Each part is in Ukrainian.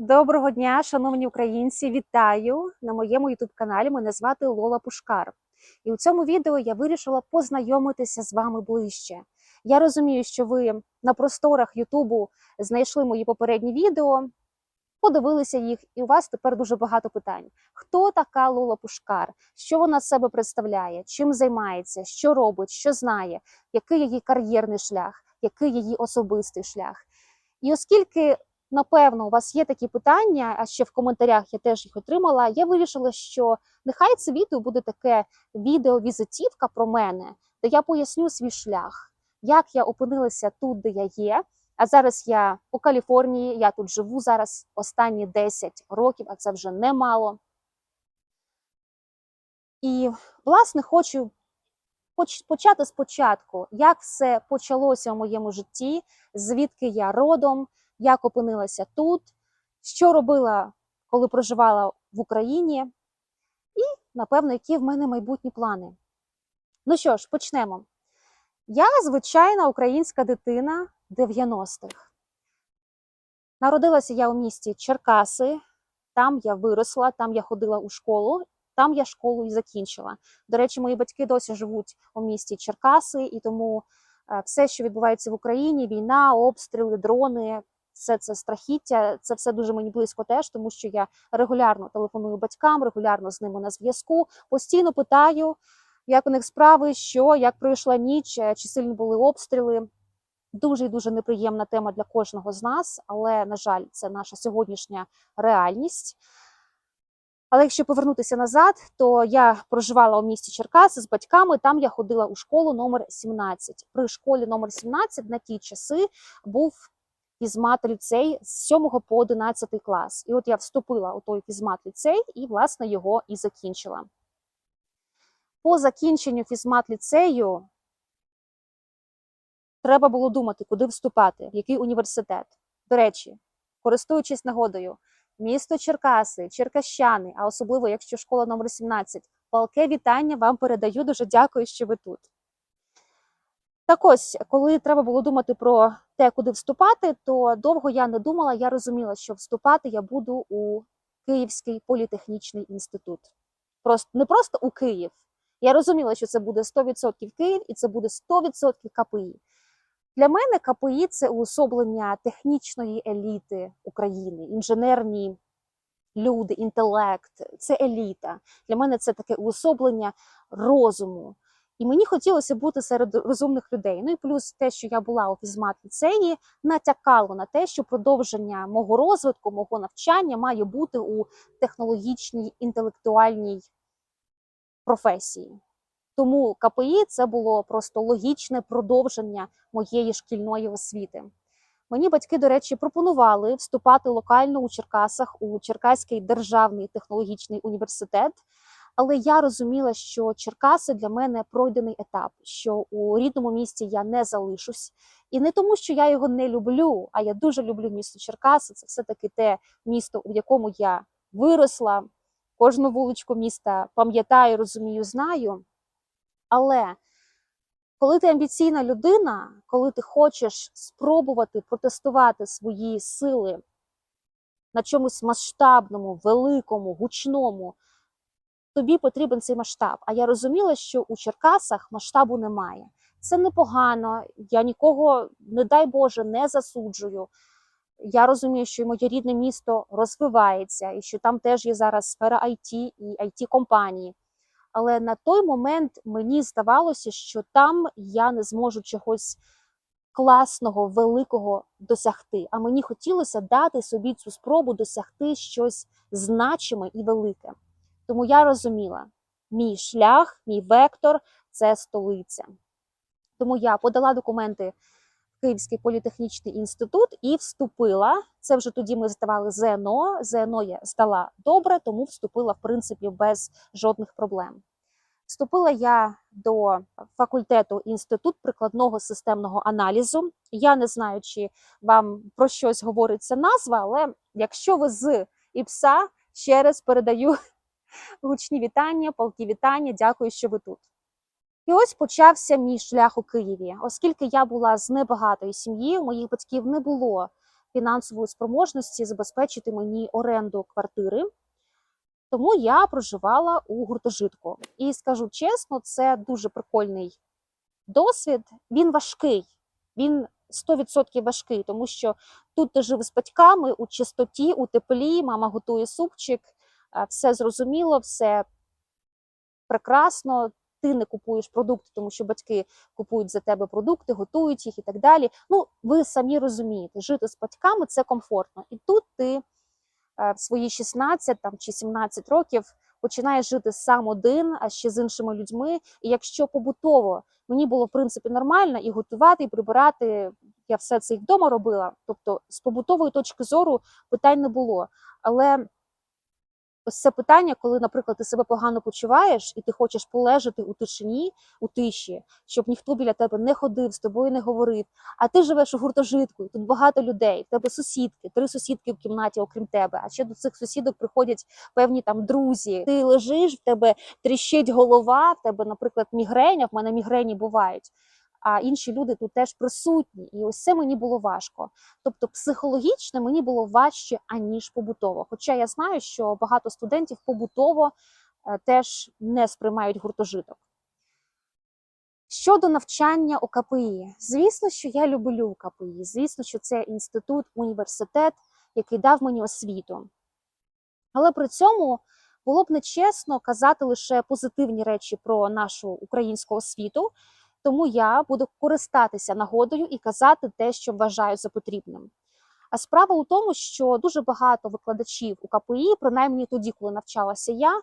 Доброго дня, шановні українці! Вітаю на моєму youtube каналі. Мене звати Лола Пушкар. І у цьому відео я вирішила познайомитися з вами ближче. Я розумію, що ви на просторах Ютубу знайшли мої попередні відео, подивилися їх, і у вас тепер дуже багато питань. Хто така Лола Пушкар? Що вона з себе представляє? Чим займається? Що робить? Що знає? Який її кар'єрний шлях? Який її особистий шлях? І оскільки напевно, у вас є такі питання, а ще в коментарях я теж їх отримала. Я вирішила, що нехай це відео буде таке відео-візитівка про мене, де я поясню свій шлях, як я опинилася тут, де я є. А зараз я у Каліфорнії, я тут живу зараз останні 10 років, а це вже немало. І, власне, хочу почати спочатку, як все почалося у моєму житті, звідки я родом, як опинилася тут, що робила, коли проживала в Україні, і, напевно, які в мене майбутні плани. Ну що ж, почнемо. Я звичайна українська дитина 90-х. Народилася я у місті Черкаси, там я виросла, там я ходила у школу, там я школу і закінчила. До речі, мої батьки досі живуть у місті Черкаси, і тому е, все, що відбувається в Україні, війна, обстріли, дрони, все це страхіття, це все дуже мені близько теж, тому що я регулярно телефоную батькам, регулярно з ними на зв'язку, постійно питаю, як у них справи, що, як пройшла ніч, е, чи сильні були обстріли. Дуже і дуже неприємна тема для кожного з нас, але, на жаль, це наша сьогоднішня реальність. Але якщо повернутися назад, то я проживала у місті Черкаси з батьками. Там я ходила у школу номер 17. При школі номер 17 на ті часи був фізмат ліцей з 7 по 11 клас. І от я вступила у той фізмат ліцей і, власне, його і закінчила. По закінченню фізмат ліцею треба було думати, куди вступати, в який університет. До речі, користуючись нагодою, місто Черкаси, Черкащани, а особливо якщо школа номер 17, палке вітання вам передаю. Дуже дякую, що ви тут. Так ось, коли треба було думати про те, куди вступати, то довго я не думала. Я розуміла, що вступати я буду у Київський політехнічний інститут. Просто не просто у Київ. Я розуміла, що це буде 100% Київ і це буде 100% КПІ. Для мене КПІ це уособлення технічної еліти України, інженерні люди, інтелект, це еліта. Для мене це таке уособлення розуму. І мені хотілося бути серед розумних людей. Ну і плюс те, що я була у фізмат ліцеї, натякало на те, що продовження мого розвитку, мого навчання має бути у технологічній інтелектуальній професії. Тому КПІ це було просто логічне продовження моєї шкільної освіти. Мені батьки, до речі, пропонували вступати локально у Черкасах у Черкаський державний технологічний університет. Але я розуміла, що Черкаси для мене пройдений етап, що у рідному місті я не залишусь. І не тому, що я його не люблю, а я дуже люблю місто Черкаси. Це все-таки те місто, у якому я виросла, кожну вуличку міста пам'ятаю, розумію, знаю. Але коли ти амбіційна людина, коли ти хочеш спробувати протестувати свої сили на чомусь масштабному, великому, гучному, тобі потрібен цей масштаб. А я розуміла, що у Черкасах масштабу немає. Це непогано, я нікого, не дай Боже, не засуджую. Я розумію, що моє рідне місто розвивається, і що там теж є зараз сфера IT і it компанії але на той момент мені здавалося, що там я не зможу чогось класного, великого досягти. А мені хотілося дати собі цю спробу досягти щось значиме і велике. Тому я розуміла, мій шлях, мій вектор це столиця. Тому я подала документи в Київський політехнічний інститут і вступила. Це вже тоді ми здавали ЗНО. ЗНО я здала добре, тому вступила, в принципі, без жодних проблем. Вступила я до факультету інститут прикладного системного аналізу. Я не знаю, чи вам про щось говорить ця назва, але якщо ви з ІПСА, ще раз передаю гучні вітання, палки вітання. Дякую, що ви тут. І ось почався мій шлях у Києві. Оскільки я була з небагатої сім'ї, у моїх батьків не було фінансової спроможності забезпечити мені оренду квартири. Тому я проживала у гуртожитку. І скажу чесно, це дуже прикольний досвід. Він важкий, він 100% важкий, тому що тут ти живеш з батьками у чистоті, у теплі, мама готує супчик, все зрозуміло, все прекрасно. Ти не купуєш продукти, тому що батьки купують за тебе продукти, готують їх і так далі. Ну, ви самі розумієте, жити з батьками це комфортно. І тут ти е, в свої 16 там, чи 17 років починаєш жити сам один, а ще з іншими людьми. І якщо побутово мені було в принципі нормально і готувати, і прибирати, я все це і вдома робила. Тобто, з побутової точки зору питань не було. Але ось це питання, коли, наприклад, ти себе погано почуваєш, і ти хочеш полежати у тишині, у тиші, щоб ніхто біля тебе не ходив, з тобою не говорив. А ти живеш у гуртожитку, тут багато людей, в тебе сусідки, три сусідки в кімнаті, окрім тебе. А ще до цих сусідок приходять певні там друзі. Ти лежиш, в тебе тріщить голова, в тебе, наприклад, мігреня, в мене мігрені бувають. А інші люди тут теж присутні, і ось це мені було важко. Тобто, психологічно мені було важче аніж побутово. Хоча я знаю, що багато студентів побутово е, теж не сприймають гуртожиток. Щодо навчання у КПІ, звісно, що я люблю КПІ. Звісно, що це інститут, університет, який дав мені освіту. Але при цьому було б нечесно казати лише позитивні речі про нашу українську освіту, тому я буду користатися нагодою і казати те, що вважаю за потрібним. А справа у тому, що дуже багато викладачів у КПІ, принаймні тоді, коли навчалася я,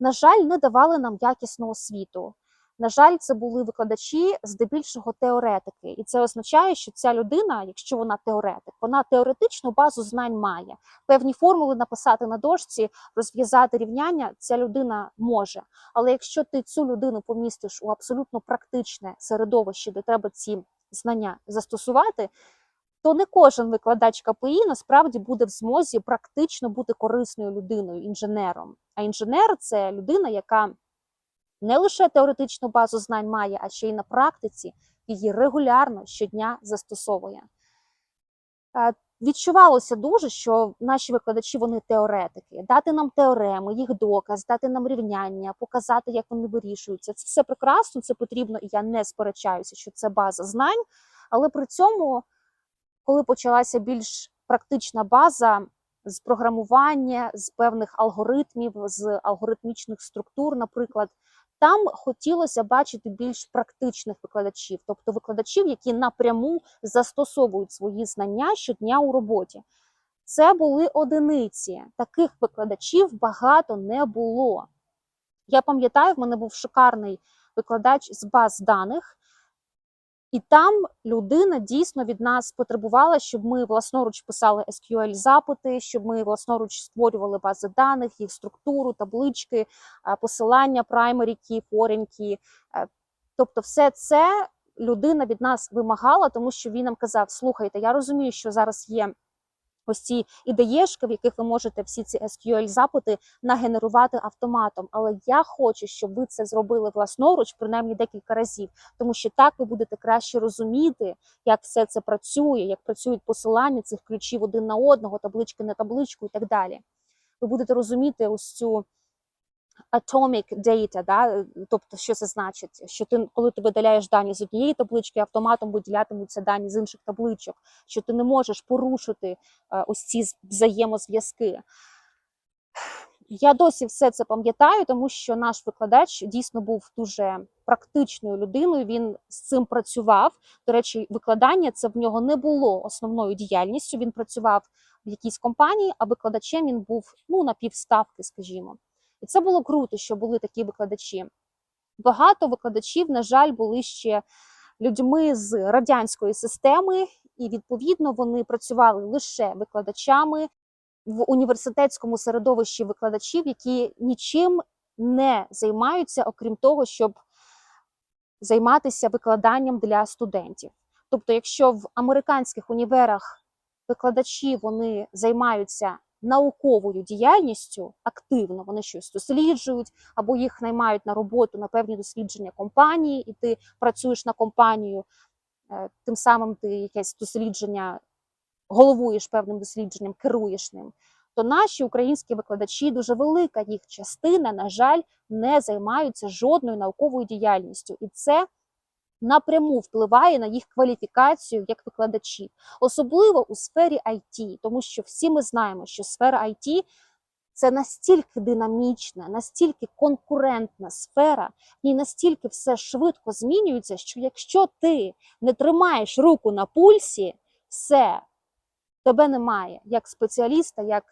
на жаль, не давали нам якісну освіту. На жаль, це були викладачі здебільшого теоретики, і це означає, що ця людина, якщо вона теоретик, вона теоретичну базу знань має. Певні формули написати на дошці, розв'язати рівняння, ця людина може. Але якщо ти цю людину помістиш у абсолютно практичне середовище, де треба ці знання застосувати, то не кожен викладач КПІ насправді буде в змозі практично бути корисною людиною, інженером. А інженер це людина, яка не лише теоретичну базу знань має, а ще й на практиці її регулярно щодня застосовує. Е, Відчувалося дуже, що наші викладачі вони теоретики, дати нам теореми, їх доказ, дати нам рівняння, показати, як вони вирішуються. Це все прекрасно, це потрібно, і я не сперечаюся, що це база знань. Але при цьому, коли почалася більш практична база з програмування, з певних алгоритмів, з алгоритмічних структур, наприклад, там хотілося бачити більш практичних викладачів, тобто викладачів, які напряму застосовують свої знання щодня у роботі. Це були одиниці. Таких викладачів багато не було. Я пам'ятаю, в мене був шикарний викладач з баз даних, і там людина дійсно від нас потребувала, щоб ми власноруч писали SQL запити, щоб ми власноруч створювали бази даних, їх структуру, таблички, е, посилання, праймеріки, фореньки. Тобто, все це людина від нас вимагала, тому що він нам казав: слухайте, я розумію, що зараз є. Ось ці ідеєшки, в яких ви можете всі ці SQL запити нагенерувати автоматом. Але я хочу, щоб ви це зробили власноруч, принаймні декілька разів, тому що так ви будете краще розуміти, як все це працює, як працюють посилання цих ключів один на одного, таблички на табличку і так далі. Ви будете розуміти ось цю atomic data, да? тобто, що це значить, що ти, коли ти видаляєш дані з однієї таблички, автоматом виділятимуться дані з інших табличок, що ти не можеш порушити е, ось ці взаємозв'язки. Я досі все це пам'ятаю, тому що наш викладач дійсно був дуже практичною людиною. Він з цим працював. До речі, викладання це в нього не було основною діяльністю. Він працював в якійсь компанії, а викладачем він був ну на півставки, скажімо. І це було круто, що були такі викладачі. Багато викладачів, на жаль, були ще людьми з радянської системи, і відповідно вони працювали лише викладачами в університетському середовищі викладачів, які нічим не займаються, окрім того, щоб займатися викладанням для студентів. Тобто, якщо в американських універах викладачі вони займаються науковою діяльністю активно, вони щось досліджують, або їх наймають на роботу на певні дослідження компанії, і ти працюєш на компанію, е, тим самим ти якесь дослідження головуєш певним дослідженням, керуєш ним, то наші українські викладачі, дуже велика їх частина, на жаль, не займаються жодною науковою діяльністю, і це напряму впливає на їх кваліфікацію як викладачів, особливо у сфері IT, тому що всі ми знаємо, що сфера IT це настільки динамічна, настільки конкурентна сфера, ній настільки все швидко змінюється, що якщо ти не тримаєш руку на пульсі, все тебе немає як спеціаліста, як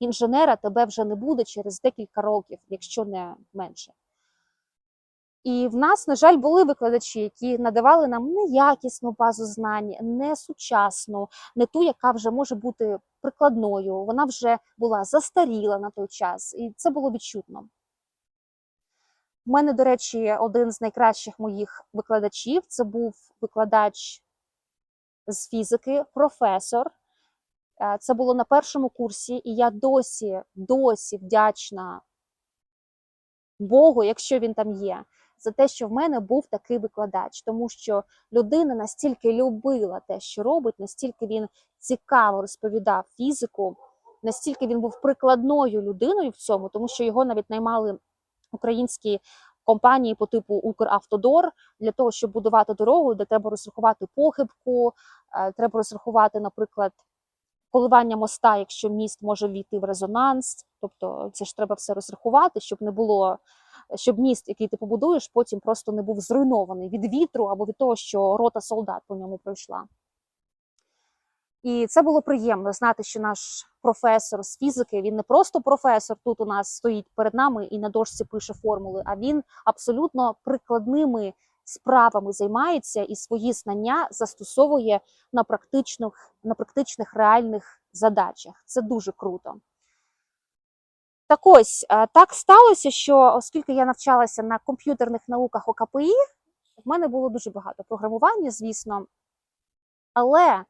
інженера, тебе вже не буде через декілька років, якщо не менше. І в нас, на жаль, були викладачі, які надавали нам неякісну базу знань, не сучасну, не ту, яка вже може бути прикладною. Вона вже була застаріла на той час, і це було відчутно. У мене, до речі, один з найкращих моїх викладачів це був викладач з фізики, професор. Е, Це було на першому курсі, і я досі, досі вдячна Богу, якщо він там є, за те, що в мене був такий викладач, тому що людина настільки любила те, що робить, настільки він цікаво розповідав фізику, настільки він був прикладною людиною в цьому, тому що його навіть наймали українські компанії по типу Укравтодор для того, щоб будувати дорогу, де треба розрахувати похибку, е, треба розрахувати, наприклад, коливання моста, якщо міст може війти в резонанс. Тобто це ж треба все розрахувати, щоб не було, щоб міст, який ти побудуєш, потім просто не був зруйнований від вітру або від того, що рота солдат по ньому пройшла. І це було приємно знати, що наш професор з фізики, він не просто професор тут у нас стоїть перед нами і на дошці пише формули, а він абсолютно прикладними справами займається і свої знання застосовує на практичних, на практичних реальних задачах. Це дуже круто. Так ось е, так сталося, що оскільки я навчалася на комп'ютерних науках ОКПІ, в мене було дуже багато програмування, звісно, але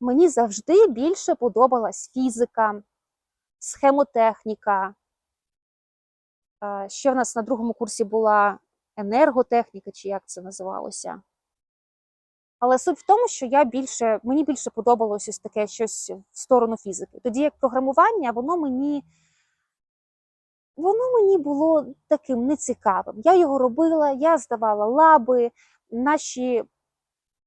мені завжди більше подобалась фізика, схемотехніка. Е, Ще в нас на другому курсі була енерготехніка, чи як це називалося. Але суть в тому, що я більше, мені більше подобалось ось таке щось в сторону фізики. Тоді як програмування, воно мені, воно мені було таким нецікавим. Я його робила, я здавала лаби, наші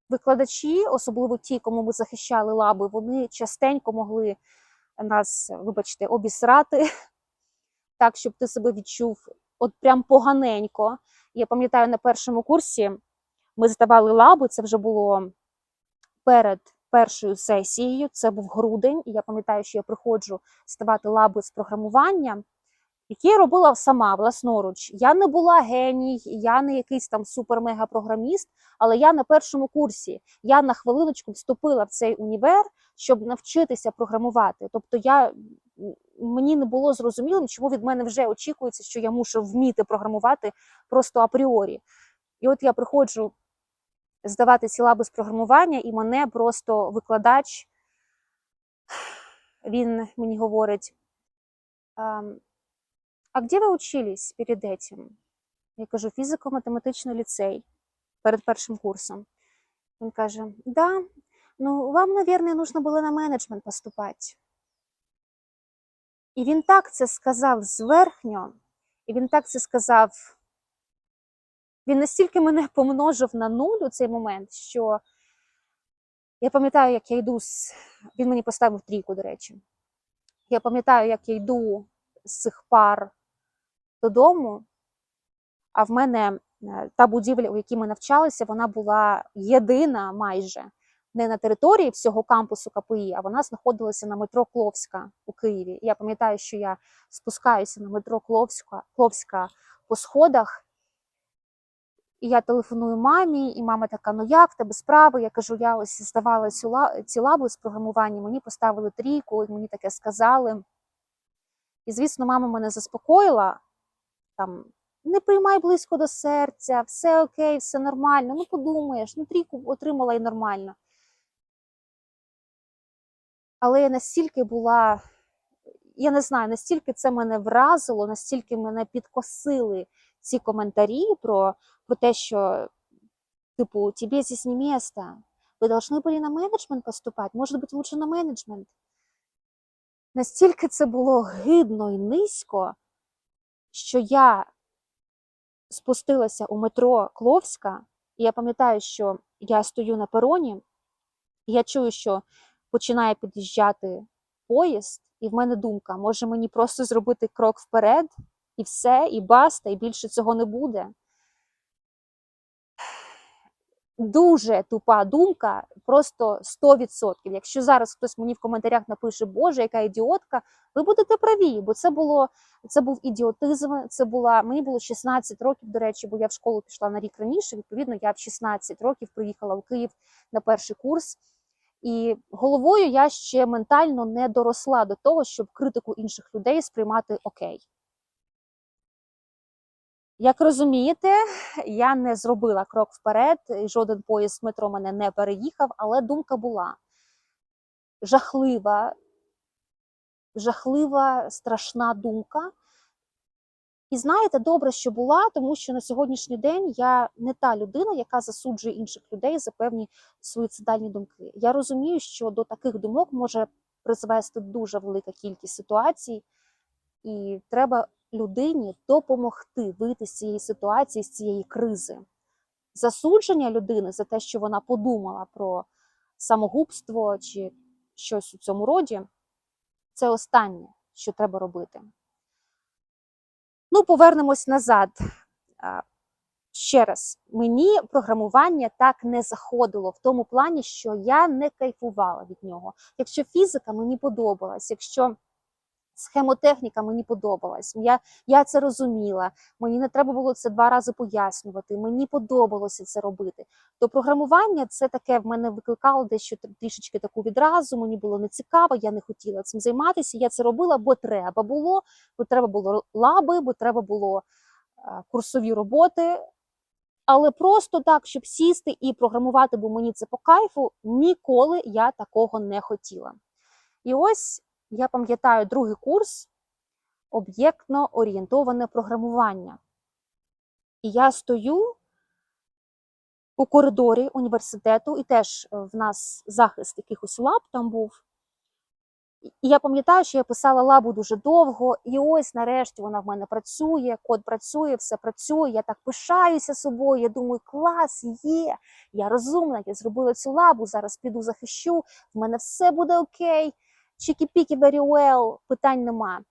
викладачі, особливо ті, кому ми захищали лаби, вони частенько могли нас, вибачте, обісрати, так, щоб ти себе відчув от прям поганенько. Я пам'ятаю, на першому курсі ми здавали лаби, це вже було перед першою сесією, це був грудень, і я пам'ятаю, що я приходжу здавати лаби з програмування, які я робила сама власноруч. Я не була геній, я не якийсь там супер-мега-програміст, але я на першому курсі, я на хвилиночку вступила в цей універ, щоб навчитися програмувати. Тобто я мені не було зрозумілим, чому від мене вже очікується, що я мушу вміти програмувати просто апріорі. І от я приходжу здавати ці лаби з програмування, і мене просто викладач, він мені говорить: «Ам, а где ви учились перед этим? Я кажу, фізико-математичний ліцей перед першим курсом. Він каже: Да, ну вам, наверное, нужно було на менеджмент поступати. І він так це сказав зверхньо, і він так це сказав. Він настільки мене помножив на нуль у цей момент, що я пам'ятаю, як я йду з. Він мені поставив трійку, до речі. Я пам'ятаю, як я йду з цих пар додому, а в мене е, та будівля, у якій ми навчалися, вона була єдина майже не на території всього кампусу КПІ, а вона знаходилася на метро Кловська у Києві. Я пам'ятаю, що я спускаюся на метро Кловська, Кловська по сходах. І я телефоную мамі, і мама така: ну як в тебе справи? Я кажу, я ось здавала цю ла- ці лаби з програмування, мені поставили трійку, мені таке сказали. І, звісно, мама мене заспокоїла, там, не приймай близько до серця, все окей, все нормально. Ну, подумаєш, ну трійку отримала і нормально. Але я настільки була, я не знаю, настільки це мене вразило, настільки мене підкосили ці коментарі про, про те, що, типу, тебе здесь не місто, вы должны были на менеджмент поступати, може бути лучше на менеджмент. Настільки це було гидно і низько, що я спустилася у метро Кловська, і я пам'ятаю, що я стою на пероні, і я чую, що починає під'їжджати поїзд, і в мене думка, може мені просто зробити крок вперед, і все, і баста, і більше цього не буде. Дуже тупа думка, просто 100%. Якщо зараз хтось мені в коментарях напише, Боже, яка ідіотка, ви будете праві, бо це було це був ідіотизм. Це була мені було 16 років. До речі, бо я в школу пішла на рік раніше. Відповідно, я в 16 років приїхала в Київ на перший курс. І головою я ще ментально не доросла до того, щоб критику інших людей сприймати окей. Як розумієте, я не зробила крок вперед, жоден поїзд метро мене не переїхав, але думка була жахлива, жахлива, страшна думка. І знаєте, добре, що була, тому що на сьогоднішній день я не та людина, яка засуджує інших людей за певні суїцидальні думки. Я розумію, що до таких думок може призвести дуже велика кількість ситуацій, і треба людині допомогти вийти з цієї ситуації, з цієї кризи. Засудження людини за те, що вона подумала про самогубство чи щось у цьому роді, це останнє, що треба робити. Ну, повернемось назад. Ще раз, мені програмування так не заходило в тому плані, що я не кайфувала від нього. Якщо фізика мені подобалась, якщо схемотехніка мені подобалась, я, я це розуміла, мені не треба було це два рази пояснювати, мені подобалося це робити. То програмування це таке в мене викликало дещо трішечки таку відразу, мені було нецікаво, я не хотіла цим займатися. Я це робила, бо треба було, бо треба було лаби, бо треба було е, курсові роботи. Але просто так, щоб сісти і програмувати, бо мені це по кайфу, ніколи я такого не хотіла. І ось я пам'ятаю другий курс об'єктно орієнтоване програмування. І я стою у коридорі університету, і теж е, в нас захист якихось лаб там був. І я пам'ятаю, що я писала лабу дуже довго, і ось нарешті вона в мене працює, код працює, все працює. Я так пишаюся собою. Я думаю, клас є. Я розумна, я зробила цю лабу, зараз піду захищу, в мене все буде окей. Чікі-пікі well, питань нема.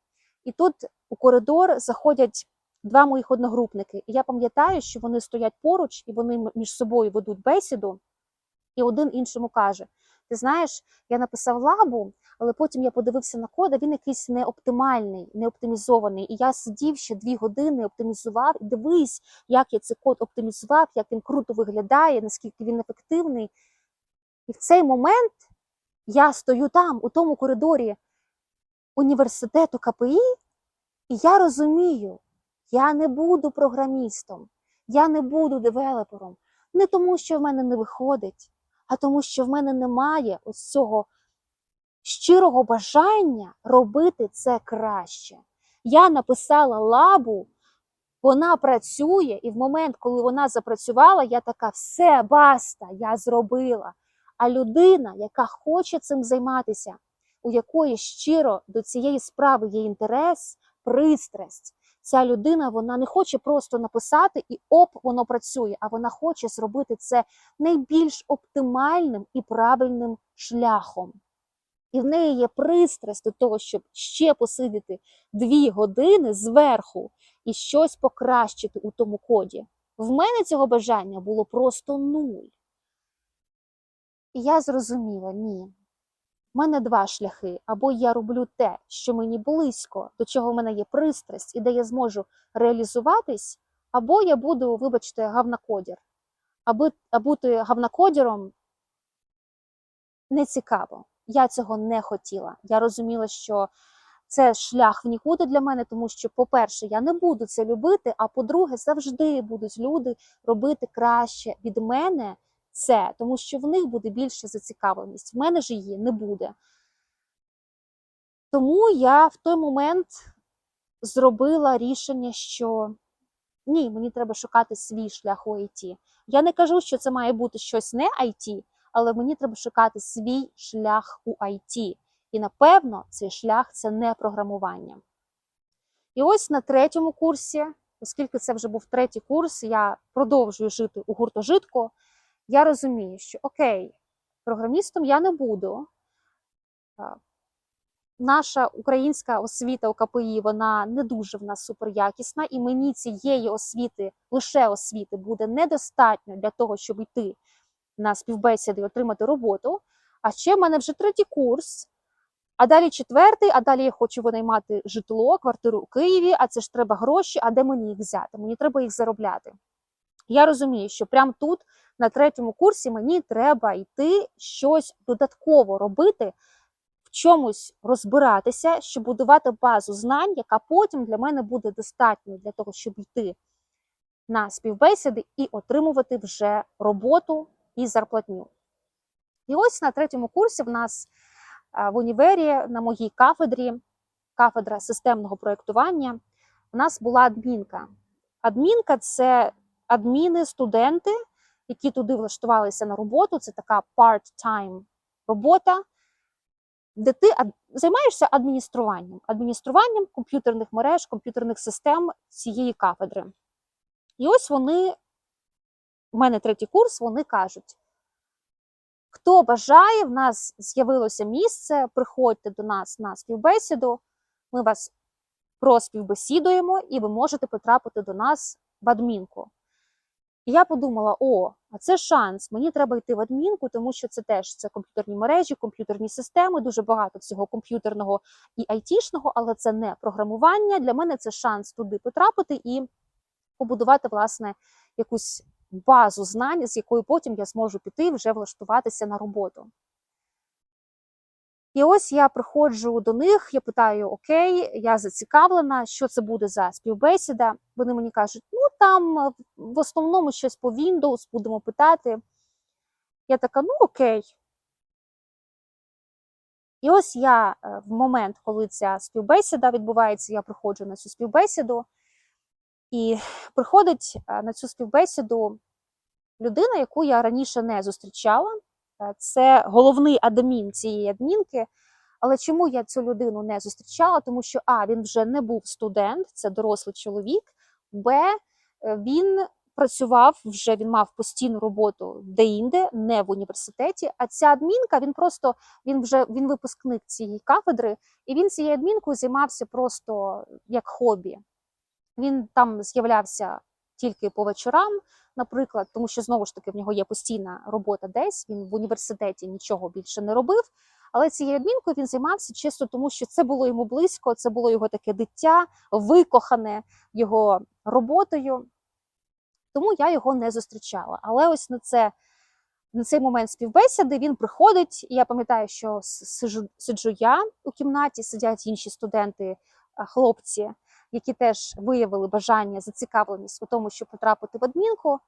І тут у коридор заходять два моїх одногрупники. І я пам'ятаю, що вони стоять поруч і вони між собою ведуть бесіду, і один іншому каже: Ти знаєш, я написав лабу, але потім я подивився на код, а він якийсь неоптимальний, неоптимізований. І я сидів ще дві години, оптимізував, і дивись, як я цей код оптимізував, як він круто виглядає, наскільки він ефективний. І в цей момент я стою там, у тому коридорі університету КПІ, і я розумію, я не буду програмістом, я не буду девелопером. Не тому, що в мене не виходить, а тому, що в мене немає ось цього щирого бажання робити це краще. Я написала лабу, вона працює, і в момент, коли вона запрацювала, я така: все, баста, я зробила. А людина, яка хоче цим займатися, у якої щиро до цієї справи є інтерес, пристрасть, ця людина вона не хоче просто написати і оп, воно працює, а вона хоче зробити це найбільш оптимальним і правильним шляхом. І в неї є пристрасть до того, щоб ще посидіти дві години зверху і щось покращити у тому коді. В мене цього бажання було просто нуль. І я зрозуміла, ні. В мене два шляхи. Або я роблю те, що мені близько, до чого в мене є пристрасть і де я зможу реалізуватись, або я буду, вибачте, гавнакодір. Аби, а бути гавнакодіром не цікаво. Я цього не хотіла. Я розуміла, що це шлях в нікуди для мене, тому що, по-перше, я не буду це любити, а по-друге, завжди будуть люди робити краще від мене це, тому що в них буде більша зацікавленість. В мене ж її не буде. Тому я в той момент зробила рішення, що ні, мені треба шукати свій шлях у IT. Я не кажу, що це має бути щось не IT, але мені треба шукати свій шлях у IT. І напевно, цей шлях це не програмування. І ось на третьому курсі, оскільки це вже був третій курс, я продовжую жити у гуртожитку. Я розумію, що окей, програмістом я не буду. Е, Наша українська освіта у КПІ вона не дуже в нас суперякісна, і мені цієї освіти, лише освіти, буде недостатньо для того, щоб йти на співбесіди і отримати роботу. А ще в мене вже третій курс, а далі четвертий, а далі я хочу винаймати житло, квартиру у Києві, а це ж треба гроші, а де мені їх взяти? Мені треба їх заробляти. Я розумію, що прямо тут, на третьому курсі, мені треба йти щось додатково робити, в чомусь розбиратися, щоб будувати базу знань, яка потім для мене буде достатньою для того, щоб йти на співбесіди і отримувати вже роботу і зарплатню. І ось на третьому курсі в нас в універі на моїй кафедрі, кафедра системного проєктування, у нас була адмінка. Адмінка це адміни, студенти, які туди влаштувалися на роботу. Це така part-time робота, де ти займаєшся адмініструванням, адмініструванням комп'ютерних мереж, комп'ютерних систем цієї кафедри. І ось вони, у мене третій курс, вони кажуть: хто бажає, в нас з'явилося місце, приходьте до нас на співбесіду, ми вас проспівбесідуємо, і ви можете потрапити до нас в адмінку. І я подумала: о, а це шанс, мені треба йти в адмінку, тому що це теж це комп'ютерні мережі, комп'ютерні системи, дуже багато всього комп'ютерного і айтішного, але це не програмування. Для мене це шанс туди потрапити і побудувати, власне, якусь базу знань, з якою потім я зможу піти вже влаштуватися на роботу. І ось я приходжу до них, я питаю: Окей, я зацікавлена, що це буде за співбесіда. Вони мені кажуть, ну там е, в основному щось по Windows будемо питати. Я така, ну окей. І ось я е, в момент, коли ця співбесіда відбувається, я приходжу на цю співбесіду, і приходить е, на цю співбесіду людина, яку я раніше не зустрічала. Е, Це головний адмін цієї адмінки. Але чому я цю людину не зустрічала? Тому що А, він вже не був студент, це дорослий чоловік. Б, е, він працював вже, він мав постійну роботу де-інде, не в університеті. А ця адмінка, він просто він вже він випускник цієї кафедри, і він цією адмінкою займався просто як хобі. Він там з'являвся тільки по вечорам, наприклад, тому що знову ж таки в нього є постійна робота десь. Він в університеті нічого більше не робив. Але цією адмінкою він займався чисто тому, що це було йому близько, це було його таке дитя, викохане його роботою. Тому я його не зустрічала. Але ось на це. На цей момент співбесіди він приходить, і я пам'ятаю, що сиджу, сиджу я у кімнаті, сидять інші студенти, хлопці, які теж виявили бажання, зацікавленість у тому, щоб потрапити в адмінку.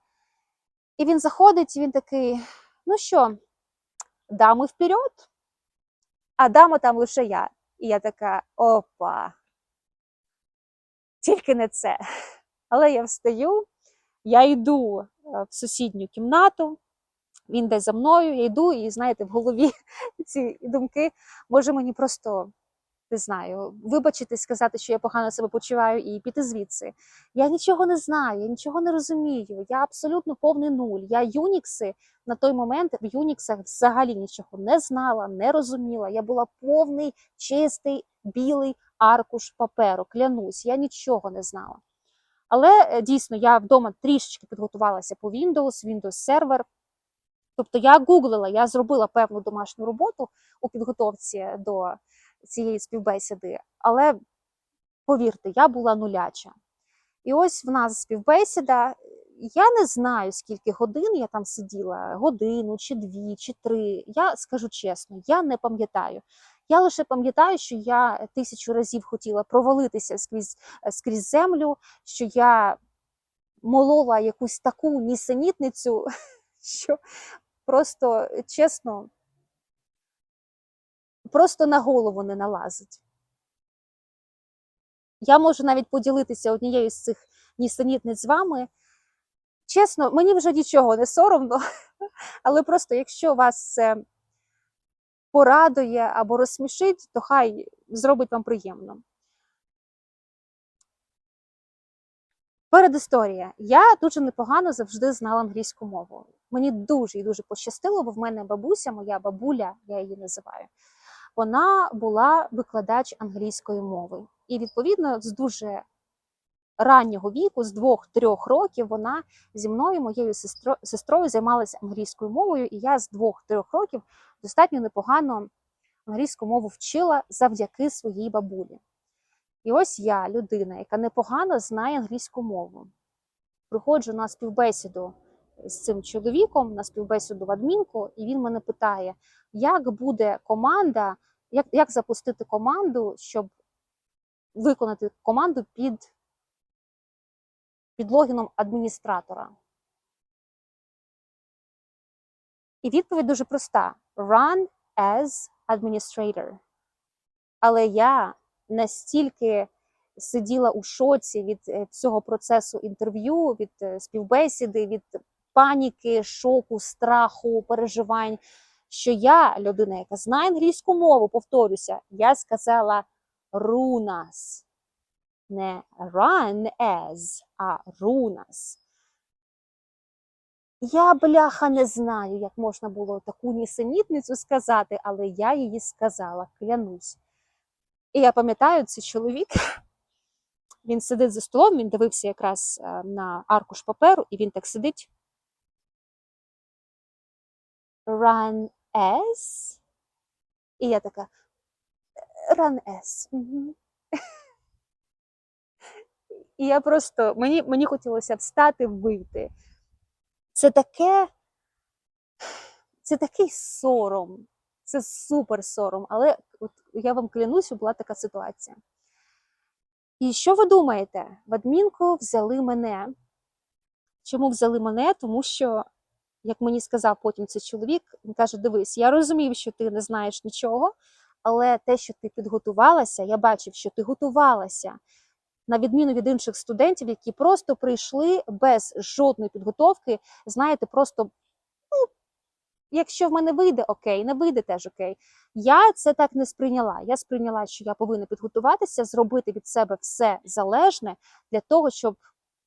І він заходить, і він такий: ну що, дами вперед? А дама там лише я. І я така: опа. Тільки не це. Але я встаю, я йду е, в сусідню кімнату, він десь за мною, я йду, і знаєте, в голові ці думки, може мені просто не знаю, вибачитись, сказати, що я погано себе почуваю, і піти звідси. Я нічого не знаю, я нічого не розумію. Я абсолютно повний нуль. Я Юнікси на той момент в Юніксах взагалі нічого не знала, не розуміла. Я була повний чистий білий аркуш паперу. Клянусь, я нічого не знала. Але е, дійсно я вдома трішечки підготувалася по Windows, Windows сервер. Тобто я гуглила, я зробила певну домашню роботу у підготовці до цієї співбесіди, але повірте, я була нуляча. І ось в нас співбесіда. Я не знаю, скільки годин я там сиділа, годину, чи дві, чи три. Я скажу чесно, я не пам'ятаю. Я лише пам'ятаю, що я тисячу разів хотіла провалитися скрізь, скрізь землю, що я молола якусь таку нісенітницю, що просто чесно, просто на голову не налазить. Я можу навіть поділитися однією з цих нісенітниць з вами. чесно, мені вже нічого не соромно, але просто якщо вас це порадує або розсмішить, то хай зробить вам приємно. Передісторія. Я дуже непогано завжди знала англійську мову. Мені дуже і дуже пощастило, бо в мене бабуся, моя бабуля, я її називаю, вона була викладач англійської мови. І відповідно з дуже раннього віку, з двох-трьох років, вона зі мною, моєю сестро, сестрою, займалася англійською мовою, і я з двох-трьох років достатньо непогано англійську мову вчила завдяки своїй бабулі. І ось я, людина, яка непогано знає англійську мову, приходжу на співбесіду з цим чоловіком, на співбесіду в адмінку, і він мене питає, як буде команда, як, як запустити команду, щоб виконати команду під, під логіном адміністратора. І відповідь дуже проста: Run as administrator. Але я настільки сиділа у шоці від е, цього процесу інтерв'ю, від е, співбесіди, від паніки, шоку, страху, переживань, що я, людина, яка знає англійську мову, повторюся, я сказала рунас. Не run as, а рунас. Я, бляха, не знаю, як можна було таку нісенітницю сказати, але я її сказала, клянусь. І я пам'ятаю, цей чоловік, він сидить за столом, він дивився якраз е, на аркуш паперу, і він так сидить. Run S. І я така Run S. Угу. І я просто мені, мені хотілося встати, вийти. Це таке, це такий сором, це супер сором. Але от я вам клянусь, була така ситуація. І що ви думаєте? В адмінку взяли мене. Чому взяли мене? Тому що, як мені сказав потім цей чоловік, він каже: Дивись, я розумів, що ти не знаєш нічого, але те, що ти підготувалася, я бачив, що ти готувалася. На відміну від інших студентів, які просто прийшли без жодної підготовки, знаєте, просто ну, якщо в мене вийде окей, не вийде теж окей. Я це так не сприйняла. Я сприйняла, що я повинна підготуватися, зробити від себе все залежне для того, щоб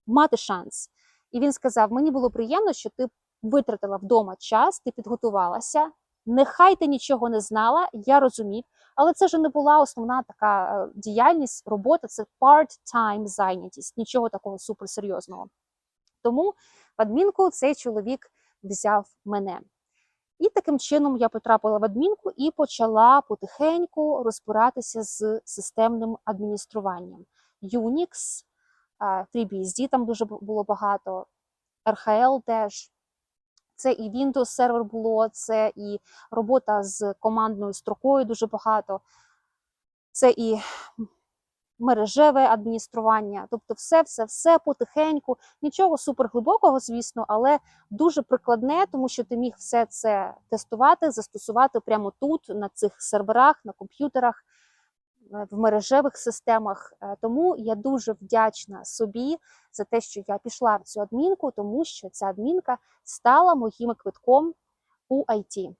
мати шанс. І він сказав: мені було приємно, що ти витратила вдома час, ти підготувалася. Нехай ти нічого не знала, я розумів, але це вже не була основна така е, діяльність, робота це part-time зайнятість, нічого такого суперсерйозного. Тому в адмінку цей чоловік взяв мене. І таким чином я потрапила в адмінку і почала потихеньку розбиратися з системним адмініструванням. Unix, FreeBSD там дуже було багато, RHL теж. Це і Windows сервер було, це і робота з командною строкою дуже багато, це і мережеве адміністрування. Тобто, все, все, все потихеньку. Нічого суперглибокого, звісно, але дуже прикладне, тому що ти міг все це тестувати, застосувати прямо тут, на цих серверах, на комп'ютерах. Е, В мережевих системах, Е, тому я дуже вдячна собі за те, що я пішла в цю адмінку, тому що ця адмінка стала моїм квитком у IT.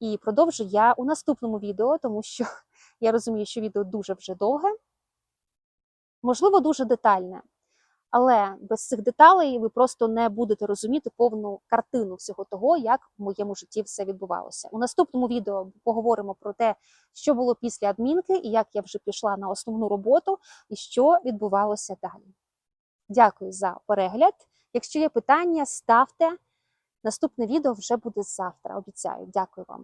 І продовжу я у наступному відео, тому що я розумію, що відео дуже вже довге, можливо, дуже детальне. Але без цих деталей ви просто не будете розуміти повну картину всього того, як в моєму житті все відбувалося. У наступному відео поговоримо про те, що було після адмінки, і як я вже пішла на основну роботу, і що відбувалося далі. Дякую за перегляд. Якщо є питання, ставте. Наступне відео вже буде завтра. Обіцяю. Дякую вам.